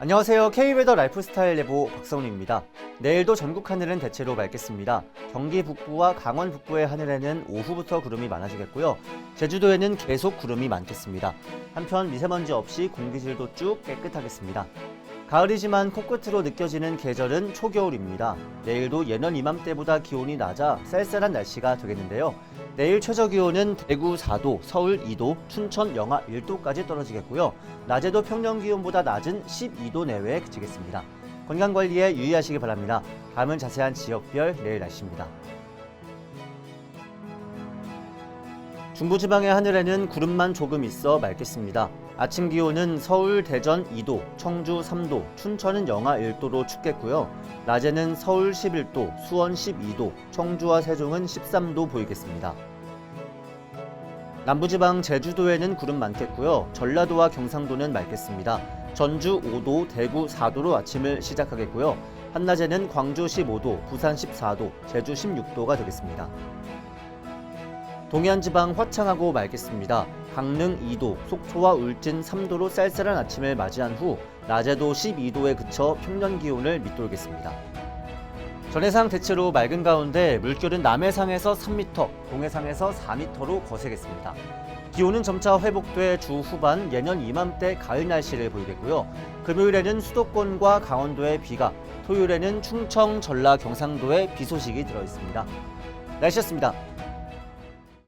안녕하세요. K웨더 라이프스타일 예보 박성훈입니다. 내일도 전국 하늘은 대체로 맑겠습니다. 경기 북부와 강원 북부의 하늘에는 오후부터 구름이 많아지겠고요. 제주도에는 계속 구름이 많겠습니다. 한편 미세먼지 없이 공기질도 쭉 깨끗하겠습니다. 가을이지만 코끝으로 느껴지는 계절은 초겨울입니다. 내일도 예년 이맘때보다 기온이 낮아 쌀쌀한 날씨가 되겠는데요. 내일 최저 기온은 대구 4도, 서울 2도, 춘천 영하 1도까지 떨어지겠고요. 낮에도 평년 기온보다 낮은 12도 내외에 그치겠습니다. 건강 관리에 유의하시기 바랍니다. 다음은 자세한 지역별 내일 날씨입니다. 중부지방의 하늘에는 구름만 조금 있어 맑겠습니다. 아침 기온은 서울, 대전 2도, 청주 3도, 춘천은 영하 1도로 춥겠고요. 낮에는 서울 11도, 수원 12도, 청주와 세종은 13도 보이겠습니다. 남부지방 제주도에는 구름 많겠고요. 전라도와 경상도는 맑겠습니다. 전주 5도, 대구 4도로 아침을 시작하겠고요. 한낮에는 광주 15도, 부산 14도, 제주 16도가 되겠습니다. 동해안 지방 화창하고 맑겠습니다. 강릉 2도, 속초와 울진 3도로 쌀쌀한 아침을 맞이한 후 낮에도 12도에 그쳐 평년 기온을 밑돌겠습니다. 전해상 대체로 맑은 가운데 물결은 남해상에서 3m, 동해상에서 4m로 거세겠습니다. 기온은 점차 회복돼 주 후반 예년 이맘때 가을 날씨를 보이겠고요. 금요일에는 수도권과 강원도에 비가, 토요일에는 충청, 전라, 경상도에 비 소식이 들어 있습니다. 날씨였습니다.